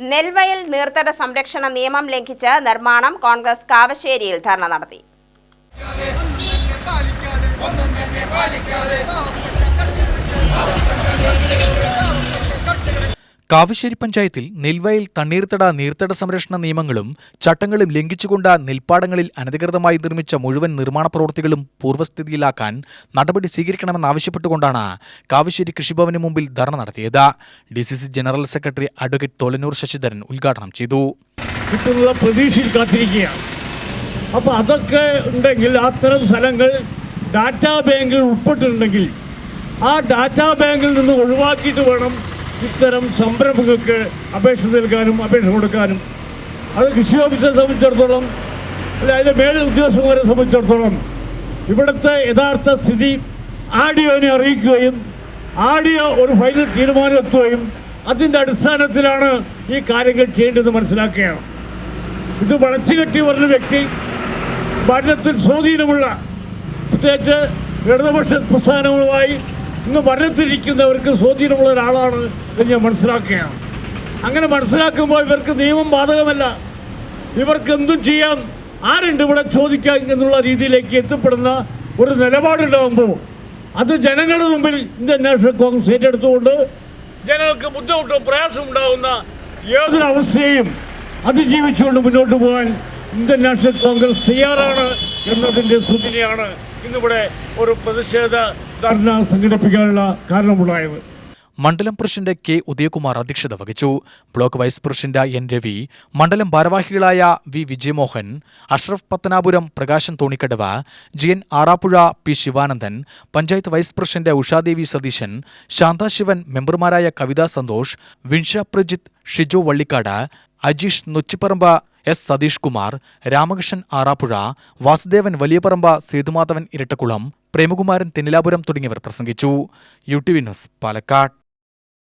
നെൽവയൽ നീർത്തട സംരക്ഷണ നിയമം ലംഘിച്ച് നിർമ്മാണം കോൺഗ്രസ് കാവശ്ശേരിയിൽ ധർണ നടത്തി. കാവശ്ശേരി പഞ്ചായത്തിൽ നെൽവയൽ തണ്ണീർത്തട നീർത്തട സംരക്ഷണ നിയമങ്ങളും ചട്ടങ്ങളും ലംഘിച്ചുകൊണ്ട് നെൽപ്പാടങ്ങളിൽ അനധികൃതമായി നിർമ്മിച്ച മുഴുവൻ നിർമ്മാണ പ്രവൃത്തികളും പൂർവസ്ഥിതിയിലാക്കാൻ നടപടി സ്വീകരിക്കണമെന്നാവശ്യപ്പെട്ടുകൊണ്ടാണ് കാവശ്ശേരി കൃഷിഭവന് മുമ്പിൽ ധർണ നടത്തിയത്. D C C general secretary advocate Tholanur Sasidharan ഉദ്ഘാടനം ചെയ്തു. അപ്പോൾ അതൊക്കെ ഉണ്ടെങ്കിൽ അത്തരം സ്ഥലങ്ങൾ ഡാറ്റാ ബാങ്കിൽ ഉൾപ്പെട്ടിട്ടുണ്ടെങ്കിൽ ആ ഡാറ്റാ ബാങ്കിൽ നിന്ന് ഒഴിവാക്കിയിട്ട് വേണം ഇത്തരം സംരംഭങ്ങൾക്ക് അപേക്ഷ നൽകാനും അപേക്ഷ കൊടുക്കാനും അത് കൃഷി ഓഫീസറെ സംബന്ധിച്ചിടത്തോളം അല്ലെ അതിന്റെ മേൽ ഉദ്യോഗസ്ഥന്മാരെ സംബന്ധിച്ചിടത്തോളം ഇവിടുത്തെ യഥാർത്ഥ സ്ഥിതി ആഡിയോനെ അറിയിക്കുകയും ആഡിയോ ഒരു ഫൈനൽ തീരുമാനം എത്തുകയും അതിന്റെ അടിസ്ഥാനത്തിലാണ് ഈ കാര്യങ്ങൾ ചെയ്യേണ്ടതെന്ന് മനസ്സിലാക്കുകയാണ്. ഇത് വളച്ചു കെട്ടി വരുന്ന വ്യക്തി ഭരണത്തിൽ സ്വാധീനമുള്ള പ്രത്യേകിച്ച് ഇടതുപക്ഷ പ്രസ്ഥാനങ്ങളുമായി ഇന്ന് വരത്തിരിക്കുന്നവർക്ക് സ്വാധീനമുള്ള ഒരാളാണ് എന്ന് ഞാൻ മനസ്സിലാക്കുകയാണ്. അങ്ങനെ മനസ്സിലാക്കുമ്പോൾ ഇവർക്ക് നിയമം ബാധകമല്ല. ഇവർക്ക് എന്തും ചെയ്യാം. ആരുണ്ട് ഇവിടെ ചോദിക്കാം എന്നുള്ള രീതിയിലേക്ക് എത്തിപ്പെടുന്ന ഒരു നിലപാടുണ്ടാകുമ്പോൾ അത് ജനങ്ങളുടെ മുമ്പിൽ ഇന്ത്യൻ നാഷണൽ കോൺഗ്രസ് ഏറ്റെടുത്തുകൊണ്ട് ജനങ്ങൾക്ക് ബുദ്ധിമുട്ടും പ്രയാസം ഉണ്ടാകുന്ന അവസ്ഥയും അതിജീവിച്ചുകൊണ്ട് മുന്നോട്ട് പോകാൻ ഇന്ത്യൻ നാഷണൽ കോൺഗ്രസ് തയ്യാറാണ് എന്നതിന്റെ സൂചനയാണ് ഇന്നിവിടെ ഒരു പ്രതിഷേധ ധർണ സംഘടിപ്പിക്കാനുള്ള കാരണമുണ്ടായത്. മണ്ഡലം പ്രസിഡന്റ് കെ. ഉദയകുമാർ അധ്യക്ഷത വഹിച്ചു. Block vice president N. Ravi മണ്ഡലം ഭാരവാഹികളായ V. Vijayamohan Ashraf Pathanapuram Prakashan Thonikkadavu G. N. Arappuzha P. Sivanandan panchayat vice president Ushadevi Satheesan Shanthasivan മെമ്പർമാരായ കവിതാ സന്തോഷ് വിൻഷ പ്രജിത് ഷിജോ വള്ളിക്കാട് അജീഷ് നൊച്ചിപ്പറമ്പ് എസ് സതീഷ് കുമാർ രാമകൃഷ്ണൻ ആറാപ്പുഴ വാസുദേവൻ വലിയപറമ്പ സേതുമാധവൻ ഇരട്ടക്കുളം പ്രേമകുമാരൻ തെന്നിലാപുരം തുടങ്ങിയവർ പ്രസംഗിച്ചു. U T V news Palakkad.